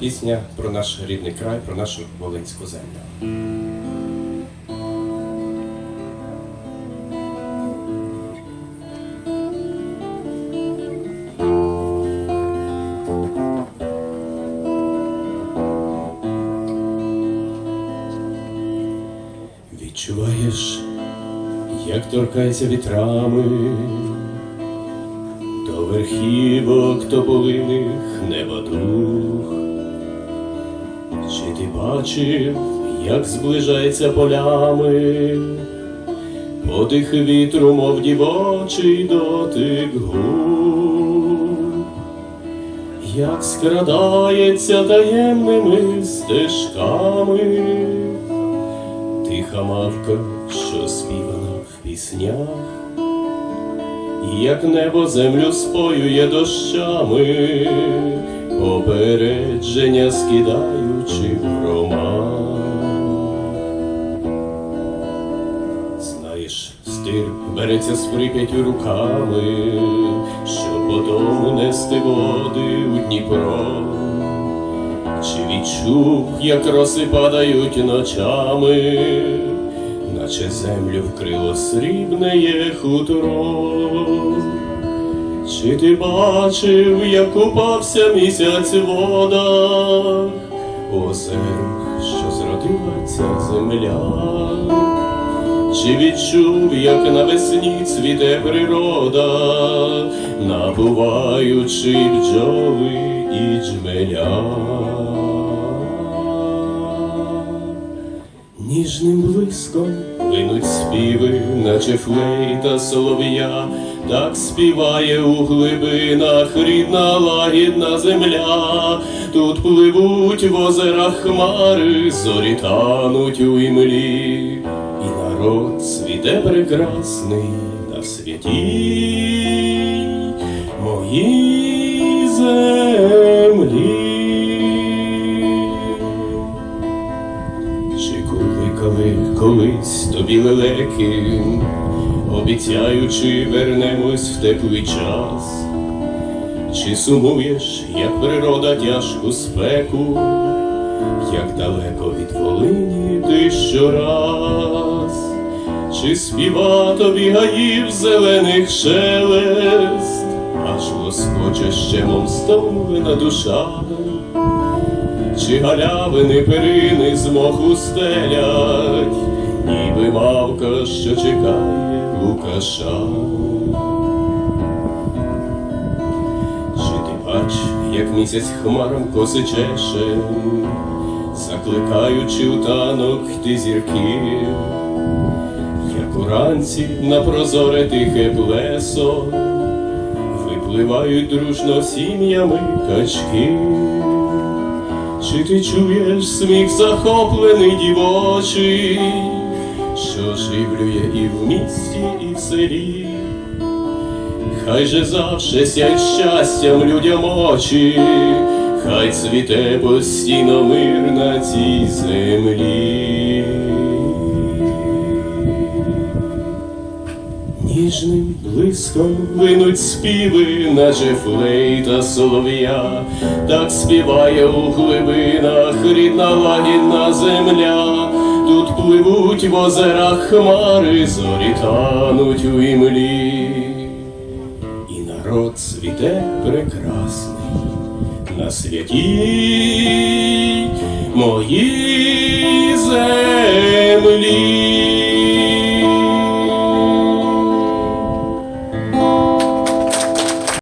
Пісня про наш рідний край, про нашу Волинську землю. Відчуваєш, як торкається вітрами до верхівок тополиних неба дух. Чи ти бачив, як зближається полями, подих вітру, мов дівочий дотик губ, як скрадається таємними стежками, тиха мавка, що співана в піснях, як небо землю споює дощами, попередження скидаючи в грома. Знаєш, стир береться з прип'ятю руками, щоб потом нести води у Дніпро. Чи відчув, як роси падають ночами, наче землю вкрило срібне хутро? Чи ти бачив, як купався місяць в водах, у що зродила ця земля? Чи відчув, як навесні цвіте природа, набуваючи бджоли і джмеля? Ніжним блиском линуть співи, наче флейта солов'я, так співає у глибинах рідна лагідна земля. Тут пливуть в озерах хмари, зорі тануть у імлі, і народ світе прекрасний на святі. Моїй кликали колись тобі лелеки, обіцяючи вернемось в теплий час? Чи сумуєш, як природа тяжку спеку, як далеко від Волині ти щораз? Чи співа тобі гаїв зелених шелест, аж лоскоче ще мов стомлена душа? Чи галявини перини з моху стелять, ніби мавка, що чекає Лукаша. Чи ти бач, як місяць хмаром коси чеше, закликаючи у танок йти зірки, як уранці на прозоре тихе плесо, випливають дружно сім'ями качки. Чи ти чуєш сміх захоплений дівочий, що живлює і в місті, і в селі? Хай же завше сяй щастям людям очі, хай цвіте постійно мир на цій землі. Ніжним блиском линуть співи, наче флейта солов'я, так співає у глибинах рідна лагідна земля. Тут пливуть в озерах хмари, зорі тануть у імлі, і народ цвіте прекрасний на святій моїй землі.